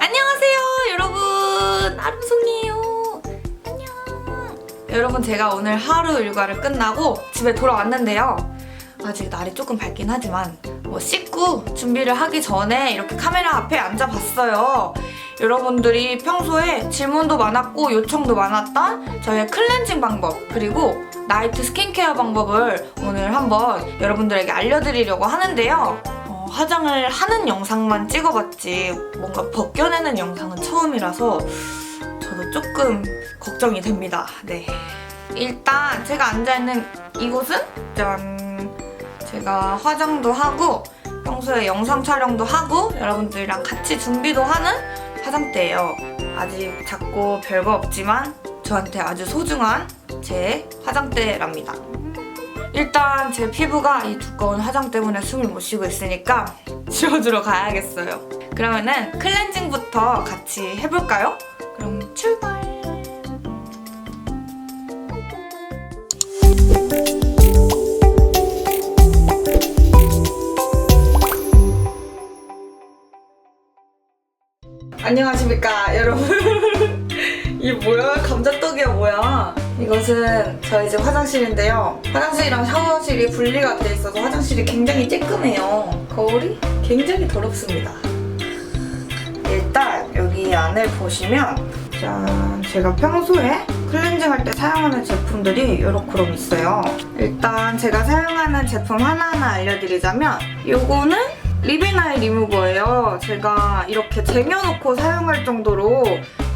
안녕하세요, 여러분. 아름송이에요. 안녕. 여러분, 제가 오늘 하루 일과를 끝나고 집에 돌아왔는데요. 아직 날이 조금 밝긴 하지만 뭐 씻고 준비를 하기 전에 이렇게 카메라 앞에 앉아봤어요. 여러분들이 평소에 질문도 많았고 요청도 많았던 저의 클렌징 방법 그리고 나이트 스킨케어 방법을 오늘 한번 여러분들에게 알려드리려고 하는데요. 어, 화장을 하는 영상만 찍어봤지 뭔가 벗겨내는 영상은 처음이라서 저도 조금 걱정이 됩니다. 네. 일단 제가 앉아있는 이곳은 짠 제가 화장도 하고 평소에 영상 촬영도 하고 여러분들이랑 같이 준비도 하는 화장대예요. 아직 작고 별거 없지만 저한테 아주 소중한 제 화장대랍니다. 일단 제 피부가 이 두꺼운 화장 때문에 숨을 못 쉬고 있으니까 지워주러 가야겠어요. 그러면은 클렌징부터 같이 해볼까요? 그럼 출발! 안녕하십니까 여러분 이 뭐야 감자떡이야 뭐야 이것은 저희 집 화장실인데요. 화장실이랑 샤워실이 분리가 돼 있어서 화장실이 굉장히 쬐끔해요. 거울이 굉장히 더럽습니다. 일단 여기 안을 보시면 짠 제가 평소에 클렌징 할 때 사용하는 제품들이 요렇게 있어요. 일단 제가 사용하는 제품 하나하나 알려드리자면 요거는 리베나이 리무버예요. 제가 이렇게 쟁여놓고 사용할 정도로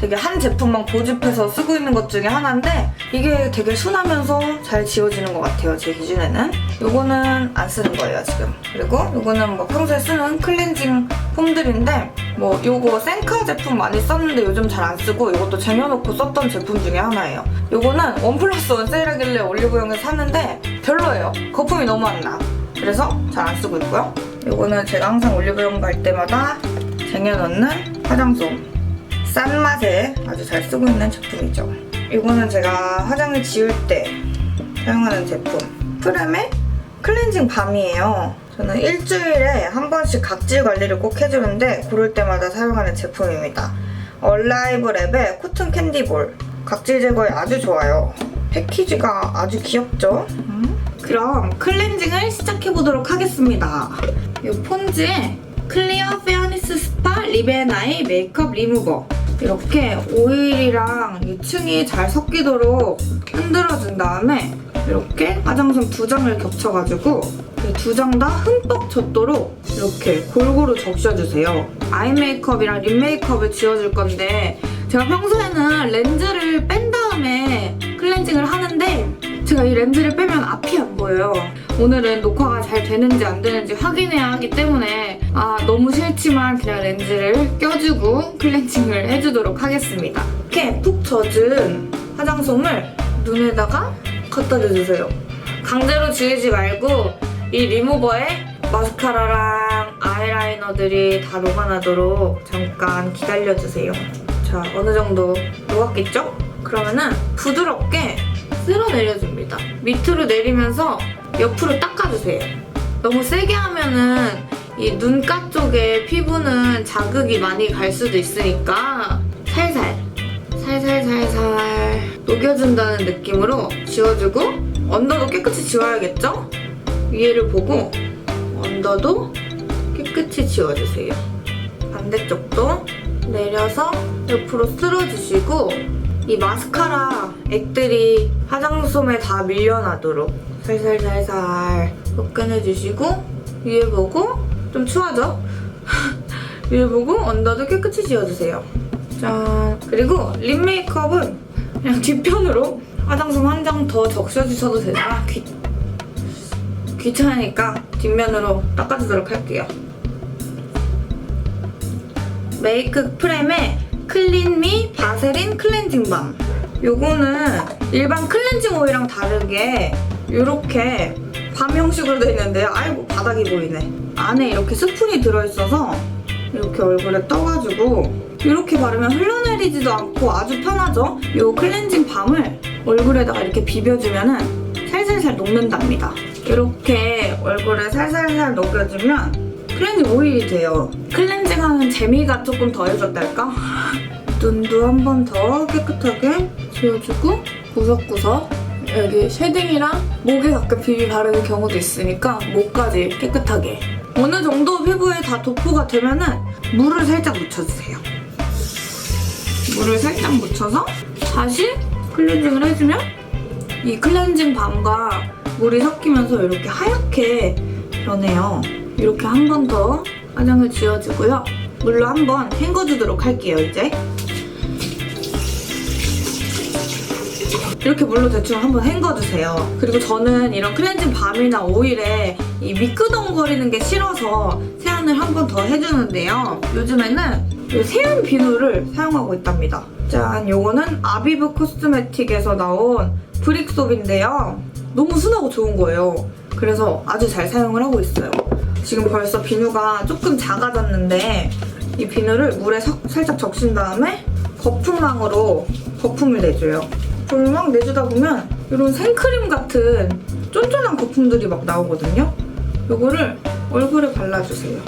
되게 한 제품만 고집해서 쓰고 있는 것 중에 하나인데 이게 되게 순하면서 잘 지워지는 것 같아요. 제 기준에는. 요거는 안 쓰는 거예요, 지금. 그리고 요거는 뭐 평소에 쓰는 클렌징 폼들인데 뭐 요거 생카 제품 많이 썼는데 요즘 잘 안 쓰고 이것도 쟁여놓고 썼던 제품 중에 하나예요. 요거는 원 플러스 원 세일하길래 올리브영에서 샀는데 별로예요. 거품이 너무 안 나. 그래서 잘 안 쓰고 있고요. 요거는 제가 항상 올리브영 갈 때마다 쟁여놓는 화장솜. 싼 맛에 아주 잘 쓰고 있는 제품이죠. 이거는 제가 화장을 지울 때 사용하는 제품. 프렘의 클렌징 밤이에요. 저는 일주일에 한 번씩 각질 관리를 꼭 해주는데 그럴 때마다 사용하는 제품입니다. 얼라이브 랩의 코튼 캔디볼. 각질 제거에 아주 좋아요. 패키지가 아주 귀엽죠? 음? 그럼 클렌징을 시작해보도록 하겠습니다. 이 폰즈의 클리어 페어니스 스파 리베나이 메이크업 리무버 이렇게 오일이랑 이 층이 잘 섞이도록 흔들어준 다음에 이렇게 화장솜 두 장을 겹쳐가지고 두 장 다 흠뻑 젖도록 이렇게 골고루 적셔주세요. 아이 메이크업이랑 립 메이크업을 지워줄 건데 제가 평소에는 렌즈를 뺀 다음에 클렌징을 하는데 제가 이 렌즈를 빼면 앞이 안 보여요. 오늘은 녹화가 잘 되는지 안 되는지 확인해야 하기 때문에 아 너무 싫지만 그냥 렌즈를 껴주고 클렌징을 해주도록 하겠습니다. 이렇게 푹 젖은 화장솜을 눈에다가 갖다 대주세요. 강제로 지우지 말고 이 리무버에 마스카라랑 아이라이너들이 다 녹아나도록 잠깐 기다려주세요. 자, 어느 정도 녹았겠죠? 그러면은 부드럽게 쓸어 내려줍니다. 밑으로 내리면서 옆으로 닦아주세요. 너무 세게 하면은 이 눈가 쪽에 피부는 자극이 많이 갈 수도 있으니까 살살, 살살살살 녹여준다는 느낌으로 지워주고 언더도 깨끗이 지워야겠죠? 위에를 보고 언더도 깨끗이 지워주세요. 반대쪽도 내려서 옆으로 쓸어주시고 이 마스카라 액들이 화장솜에 다 밀려나도록 살살살살 꺾어내주시고 위에 보고 좀 추하죠? 위에 보고 언더도 깨끗이 지워주세요. 짠. 그리고 립 메이크업은 그냥 뒷편으로 화장솜 한 장 더 적셔주셔도 되나? 아, 귀, 귀찮으니까 뒷면으로 닦아주도록 할게요. 메이크 프렘의 클린미 바세린 클렌징 밤. 요거는 일반 클렌징 오일이랑 다르게 이렇게 밤 형식으로 되어 있는데요. 아이고 바닥이 보이네. 안에 이렇게 스푼이 들어있어서 이렇게 얼굴에 떠가지고 이렇게 바르면 흘러내리지도 않고 아주 편하죠? 이 클렌징 밤을 얼굴에다가 이렇게 비벼주면은 살살살 녹는답니다. 이렇게 얼굴에 살살살 녹여주면 클렌징 오일이 돼요. 클렌징하는 재미가 조금 더해졌달까? 눈도 한 번 더 깨끗하게 지워주고 구석구석 여기 쉐딩이랑 목에 가끔 비비 바르는 경우도 있으니까 목까지 깨끗하게 어느 정도 피부에 다 도포가 되면 은 물을 살짝 묻혀주세요. 물을 살짝 묻혀서 다시 클렌징을 해주면 이 클렌징 밤과 물이 섞이면서 이렇게 하얗게 변해요. 이렇게 한 번 더 화장을 지워주고요. 물로 한 번 헹궈주도록 할게요, 이제. 이렇게 물로 대충 한번 헹궈주세요. 그리고 저는 이런 클렌징 밤이나 오일에 이 미끄덩거리는 게 싫어서 세안을 한 번 더 해주는데요. 요즘에는 이 세안 비누를 사용하고 있답니다. 짠, 요거는 아비브 코스메틱에서 나온 브릭소비인데요. 너무 순하고 좋은 거예요. 그래서 아주 잘 사용을 하고 있어요. 지금 벌써 비누가 조금 작아졌는데 이 비누를 물에 석- 살짝 적신 다음에 거품망으로 거품을 내줘요. 거품을 막 내주다 보면 이런 생크림 같은 쫀쫀한 거품들이 막 나오거든요. 요거를 얼굴에 발라주세요.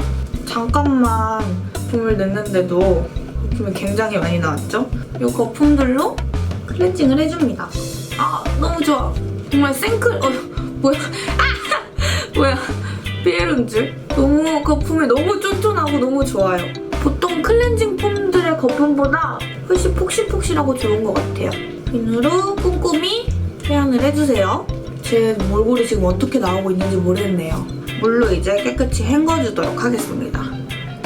잠깐만 거품을 냈는데도 거품이 굉장히 많이 나왔죠? 이 거품들로 클렌징을 해줍니다. 아 너무 좋아. 정말 생크 어 뭐야 아 뭐야 줄. 너무 거품이 너무 쫀쫀하고 너무 좋아요. 보통 클렌징 폼들의 거품보다 훨씬 폭신폭신하고 좋은 것 같아요. 비누로 꼼꼼히 세안을 해주세요. 제 몰골이 지금 어떻게 나오고 있는지 모르겠네요. 물로 이제 깨끗이 헹궈주도록 하겠습니다.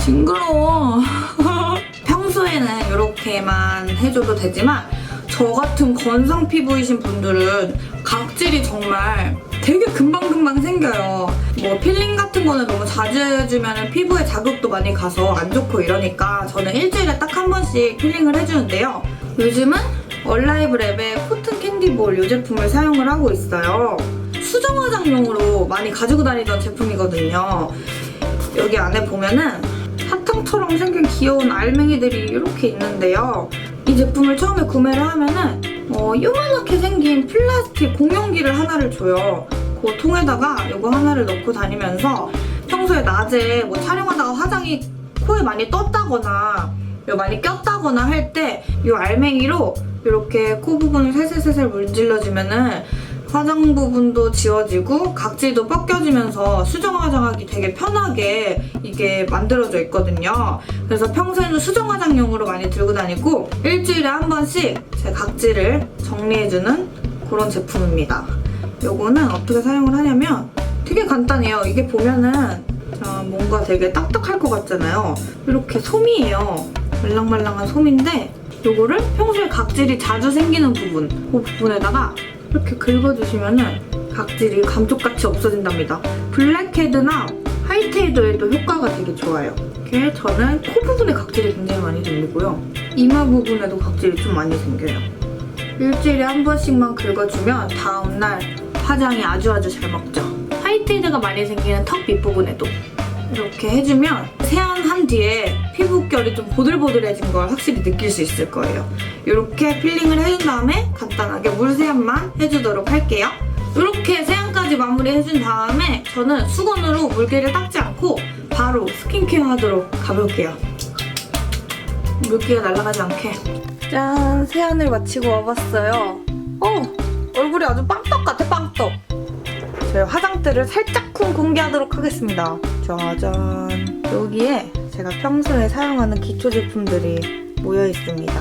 징그러워. 평소에는 이렇게만 해줘도 되지만 저 같은 건성 피부이신 분들은 각질이 정말 되게 금방금방 생겨요. 뭐 필링 같은 거는 너무 자주 해주면 피부에 자극도 많이 가서 안 좋고 이러니까 저는 일주일에 딱 한 번씩 필링을 해주는데요. 요즘은 얼라이브 랩의 코튼 캔디볼 이 제품을 사용을 하고 있어요. 수정 화장용으로 많이 가지고 다니던 제품이거든요. 여기 안에 보면은 사탕처럼 생긴 귀여운 알맹이들이 이렇게 있는데요. 이 제품을 처음에 구매를 하면은 어, 요만하게 생긴 플라스틱 공용기를 하나를 줘요. 그 통에다가 이거 하나를 넣고 다니면서 평소에 낮에 뭐 촬영하다가 화장이 코에 많이 떴다거나 요 많이 꼈다거나 할때이 알맹이로 이렇게 코 부분을 살살살살 문질러주면은 화장 부분도 지워지고 각질도 벗겨지면서 수정 화장하기 되게 편하게 이게 만들어져 있거든요. 그래서 평소에는 수정 화장용으로 많이 들고 다니고 일주일에 한 번씩 제 각질을 정리해주는 그런 제품입니다. 요거는 어떻게 사용을 하냐면 되게 간단해요. 이게 보면은 자, 뭔가 되게 딱딱할 것 같잖아요. 이렇게 솜이에요. 말랑말랑한 솜인데 요거를 평소에 각질이 자주 생기는 부분 그 부분에다가 이렇게 긁어주시면은 각질이 감쪽같이 없어진답니다. 블랙헤드나 화이트헤드에도 효과가 되게 좋아요. 이렇게 저는 코 부분에 각질이 굉장히 많이 생기고요. 이마 부분에도 각질이 좀 많이 생겨요. 일주일에 한 번씩만 긁어주면 다음날 화장이 아주 아주 잘 먹죠. 화이트헤드가 많이 생기는 턱 밑부분에도 이렇게 해주면 세안한 뒤에 피부결이 좀 보들보들해진 걸 확실히 느낄 수 있을 거예요. 이렇게 필링을 해준 다음에 간단하게 물 세안만 해주도록 할게요. 이렇게 세안까지 마무리해준 다음에 저는 수건으로 물기를 닦지 않고 바로 스킨케어 하도록 가볼게요. 물기가 날아가지 않게. 짠! 세안을 마치고 와봤어요. 어! 얼굴이 아주 빵떡 같아, 빵떡! 저희 화장대를 살짝쿵 공개하도록 하겠습니다. 짜잔. 여기에 제가 평소에 사용하는 기초 제품들이 모여 있습니다.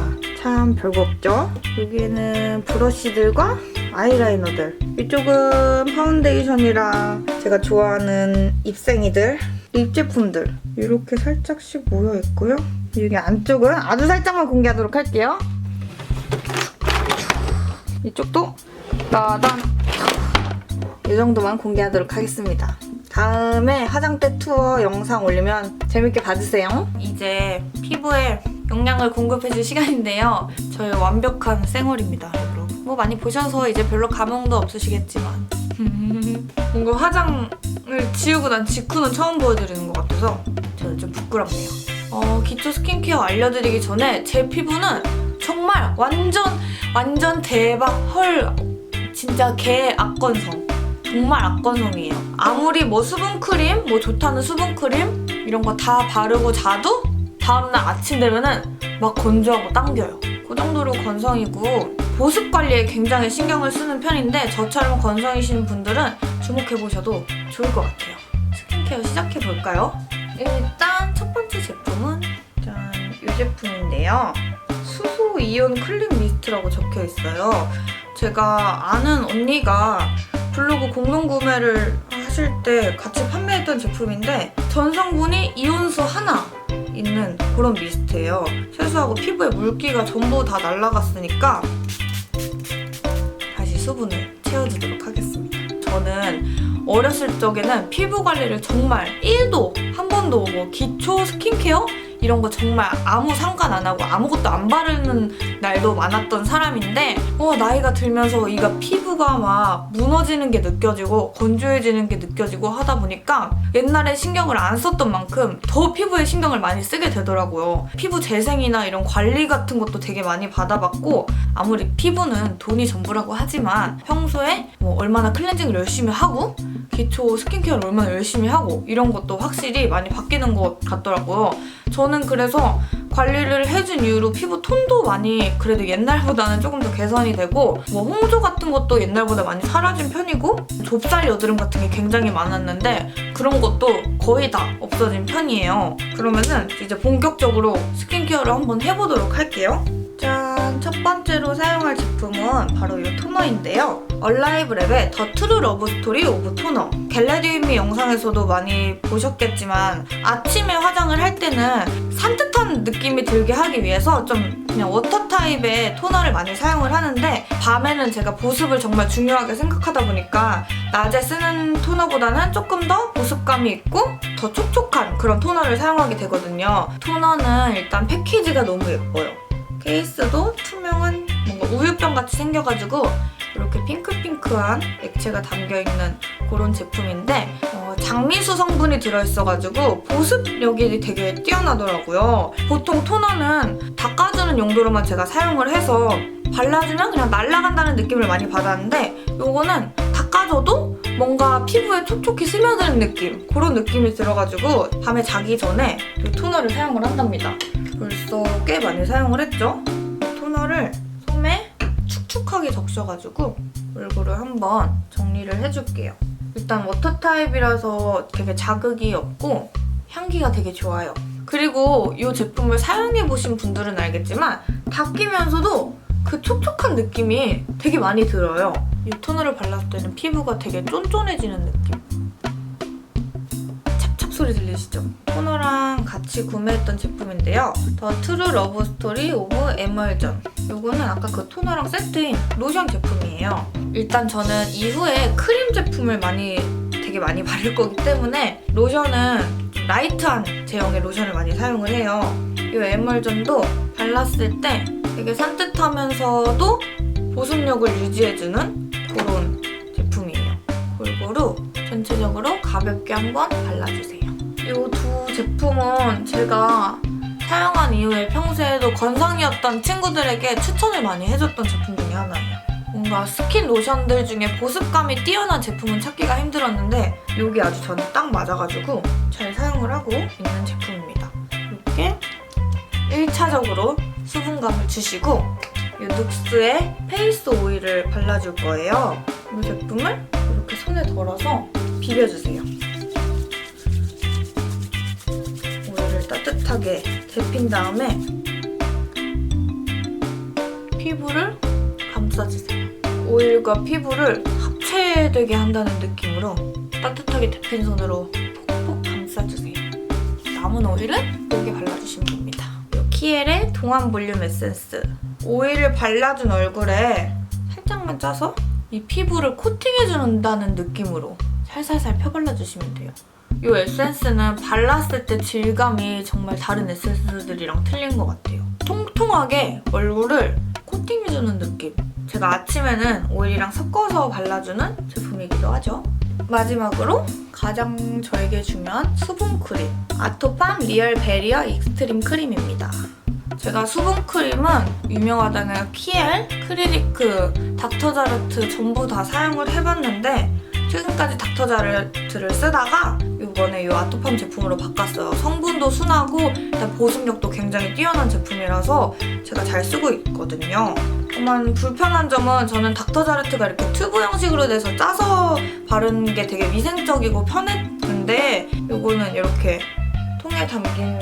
참 별거 없죠? 여기에는 브러쉬들과 아이라이너들. 이쪽은 파운데이션이랑 제가 좋아하는 입생이들, 립 제품들. 이렇게 살짝씩 모여 있고요. 여기 안쪽은 아주 살짝만 공개하도록 할게요. 이쪽도 따단 이 정도만 공개하도록 하겠습니다. 다음에 화장대 투어 영상 올리면 재밌게 봐주세요. 이제 피부에 영양을 공급해줄 시간인데요. 저의 완벽한 생얼입니다, 여러분. 뭐 많이 보셔서 이제 별로 감흥도 없으시겠지만 뭔가 화장을 지우고 난 직후는 처음 보여드리는 것 같아서 저는 좀 부끄럽네요. 어, 기초 스킨케어 알려드리기 전에 제 피부는 정말 완전 완전 대박 헐 진짜 개 악건성 정말 악건성이에요. 아무리 뭐 수분크림, 뭐 좋다는 수분크림 이런 거 다 바르고 자도 다음날 아침 되면은 막 건조하고 당겨요. 그 정도로 건성이고 보습 관리에 굉장히 신경을 쓰는 편인데 저처럼 건성이신 분들은 주목해 보셔도 좋을 것 같아요. 스킨케어 시작해 볼까요? 일단 첫 번째 제품은 짠, 이 제품인데요. 수소 이온 클린 미스트라고 적혀 있어요. 제가 아는 언니가 블로그 공동 구매를 하실 때 같이 판매했던 제품인데 전성분이 이온수 하나 있는 그런 미스트예요. 세수하고 피부에 물기가 전부 다 날아갔으니까 다시 수분을 채워주도록 하겠습니다. 저는 어렸을 적에는 피부 관리를 정말 1도 한 번도 뭐 기초 스킨케어 이런 거 정말 아무 상관 안 하고 아무것도 안 바르는 날도 많았던 사람인데 어, 나이가 들면서 이가 피부가 막 무너지는 게 느껴지고 건조해지는 게 느껴지고 하다 보니까 옛날에 신경을 안 썼던 만큼 더 피부에 신경을 많이 쓰게 되더라고요. 피부 재생이나 이런 관리 같은 것도 되게 많이 받아봤고 아무리 피부는 돈이 전부라고 하지만 평소에 뭐 얼마나 클렌징을 열심히 하고 기초 스킨케어를 얼마나 열심히 하고 이런 것도 확실히 많이 바뀌는 것 같더라고요. 저는 그래서 관리를 해준 이후로 피부 톤도 많이 그래도 옛날보다는 조금 더 개선이 되고 뭐 홍조 같은 것도 옛날보다 많이 사라진 편이고 좁쌀 여드름 같은 게 굉장히 많았는데 그런 것도 거의 다 없어진 편이에요. 그러면은 이제 본격적으로 스킨케어를 한번 해보도록 할게요. 짠! 첫 번째로 사용할 제품은 바로 이 토너인데요. 얼라이브 랩의 더 트루 러브 스토리 오브 토너. 겟레디미 영상에서도 많이 보셨겠지만 아침에 화장을 할 때는 산뜻한 느낌이 들게 하기 위해서 좀 그냥 워터 타입의 토너를 많이 사용을 하는데 밤에는 제가 보습을 정말 중요하게 생각하다 보니까 낮에 쓰는 토너보다는 조금 더 보습감이 있고 더 촉촉한 그런 토너를 사용하게 되거든요. 토너는 일단 패키지가 너무 예뻐요. 케이스도 투명한 뭔가 우유병 같이 생겨가지고 이렇게 핑크핑크한 액체가 담겨있는 그런 제품인데 어, 장미수 성분이 들어있어가지고 보습력이 되게 뛰어나더라고요. 보통 토너는 닦아주는 용도로만 제가 사용을 해서 발라주면 그냥 날아간다는 느낌을 많이 받았는데 요거는 닦아줘도 뭔가 피부에 촉촉히 스며드는 느낌 그런 느낌이 들어가지고 밤에 자기 전에 이 토너를 사용을 한답니다. 벌써 꽤 많이 사용을 했죠. 토너를 솜에 축축하게 적셔가지고 얼굴을 한번 정리를 해줄게요. 일단 워터 타입이라서 되게 자극이 없고 향기가 되게 좋아요. 그리고 이 제품을 사용해보신 분들은 알겠지만 닦이면서도 그 촉촉한 느낌이 되게 많이 들어요. 이 토너를 발랐을 때는 피부가 되게 쫀쫀해지는 느낌. 소리 들리시죠? 토너랑 같이 구매했던 제품인데요. 더 트루 러브 스토리 오브 에멀전. 요거는 아까 그 토너랑 세트인 로션 제품이에요. 일단 저는 이후에 크림 제품을 많이 되게 많이 바를 거기 때문에 로션은 좀 라이트한 제형의 로션을 많이 사용을 해요. 이 에멀전도 발랐을 때 되게 산뜻하면서도 보습력을 유지해주는 그런 제품이에요. 골고루 전체적으로 가볍게 한번 발라주세요. 이 두 제품은 제가 사용한 이후에 평소에도 건성이었던 친구들에게 추천을 많이 해줬던 제품 중에 하나예요. 뭔가 스킨 로션들 중에 보습감이 뛰어난 제품은 찾기가 힘들었는데 이게 아주 저는 딱 맞아가지고 잘 사용을 하고 있는 제품입니다. 이렇게 1차적으로 수분감을 주시고 이 눅스의 페이스 오일을 발라줄 거예요. 이 제품을 이렇게 손에 덜어서 비벼주세요. 따뜻하게 데핀 다음에 피부를 감싸주세요. 오일과 피부를 합체되게 한다는 느낌으로 따뜻하게 데핀 손으로 폭폭 감싸주세요. 남은 오일은 여기 발라주시면 됩니다. 이 키엘의 동안 볼륨 에센스. 오일을 발라준 얼굴에 살짝만 짜서 이 피부를 코팅해준다는 느낌으로 살살살 펴발라주시면 돼요. 이 에센스는 발랐을 때 질감이 정말 다른 에센스들이랑 틀린 것 같아요. 통통하게 얼굴을 코팅해주는 느낌. 제가 아침에는 오일이랑 섞어서 발라주는 제품이기도 하죠. 마지막으로 가장 저에게 중요한 수분 크림. 아토팜 리얼 베리어 익스트림 크림입니다. 제가 수분 크림은 유명하다는 키엘, 크리리크, 닥터자르트 전부 다 사용을 해봤는데 최근까지 닥터자르트를 쓰다가 이번에 이 아토팜 제품으로 바꿨어요. 성분도 순하고 일단 보습력도 굉장히 뛰어난 제품이라서 제가 잘 쓰고 있거든요. 다만 불편한 점은 저는 닥터자르트가 이렇게 튜브 형식으로 돼서 짜서 바르는 게 되게 위생적이고 편했는데 이거는 이렇게 통에 담긴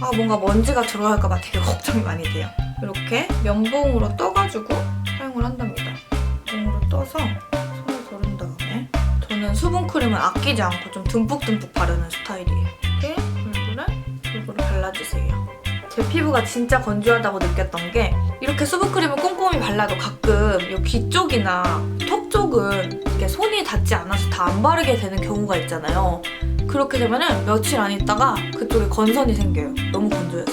아 뭔가 먼지가 들어갈까봐 되게 걱정이 많이 돼요. 이렇게 면봉으로 떠가지고 사용을 한답니다. 면봉으로 떠서 저는 수분 크림을 아끼지 않고 좀 듬뿍듬뿍 바르는 스타일이에요. 이렇게 얼굴에 골고루 발라주세요. 제 피부가 진짜 건조하다고 느꼈던 게 이렇게 수분 크림을 꼼꼼히 발라도 가끔 이 귀 쪽이나 턱 쪽은 이렇게 손이 닿지 않아서 다 안 바르게 되는 경우가 있잖아요. 그렇게 되면은 며칠 안 있다가 그쪽에 건선이 생겨요. 너무 건조해서.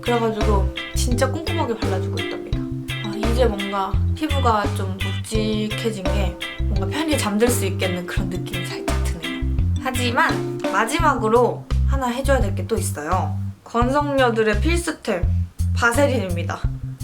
그래가지고 진짜 꼼꼼하게 발라주고 있답니다. 아, 이제 뭔가 피부가 좀 묵직해진 게 뭔가 편히 잠들 수 있겠는 그런 느낌이 살짝 드네요. 하지만 마지막으로 하나 해줘야 될 게 또 있어요. 건성녀들의 필수템 바세린입니다.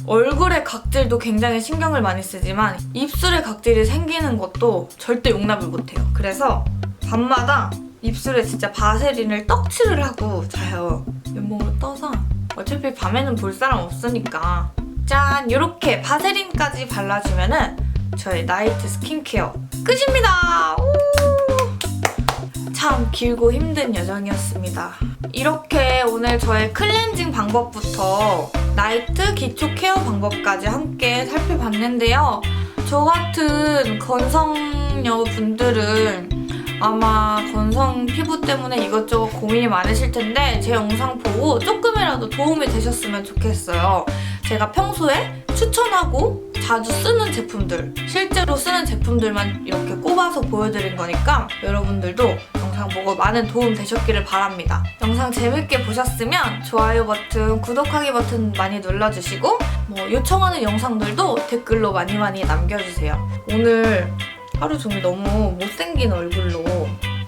얼굴의 각질도 굉장히 신경을 많이 쓰지만 입술에 각질이 생기는 것도 절대 용납을 못해요. 그래서 밤마다 입술에 진짜 바세린을 떡칠을 하고 자요. 면봉으로 떠서 어차피 밤에는 볼 사람 없으니까 짠 이렇게 바세린까지 발라주면은 저의 나이트 스킨케어 끝입니다. 우! 참 길고 힘든 여정이었습니다. 이렇게 오늘 저의 클렌징 방법부터 나이트 기초 케어 방법까지 함께 살펴봤는데요. 저 같은 건성녀 분들은 아마 건성 피부 때문에 이것저것 고민이 많으실 텐데 제 영상 보고 조금이라도 도움이 되셨으면 좋겠어요. 제가 평소에 추천하고 자주 쓰는 제품들, 실제로 쓰는 제품들만 이렇게 꼽아서 보여드린 거니까 여러분들도 영상 보고 많은 도움 되셨기를 바랍니다. 영상 재밌게 보셨으면 좋아요 버튼, 구독하기 버튼 많이 눌러주시고 뭐 요청하는 영상들도 댓글로 많이 많이 남겨주세요. 오늘 하루 종일 너무 못생긴 얼굴로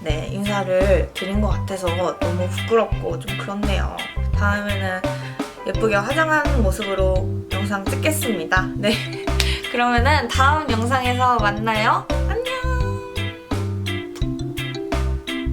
네 인사를 드린 것 같아서 너무 부끄럽고 좀 그렇네요. 다음에는 예쁘게 화장한 모습으로 영상 찍겠습니다. 네. 그러면은 다음 영상에서 만나요.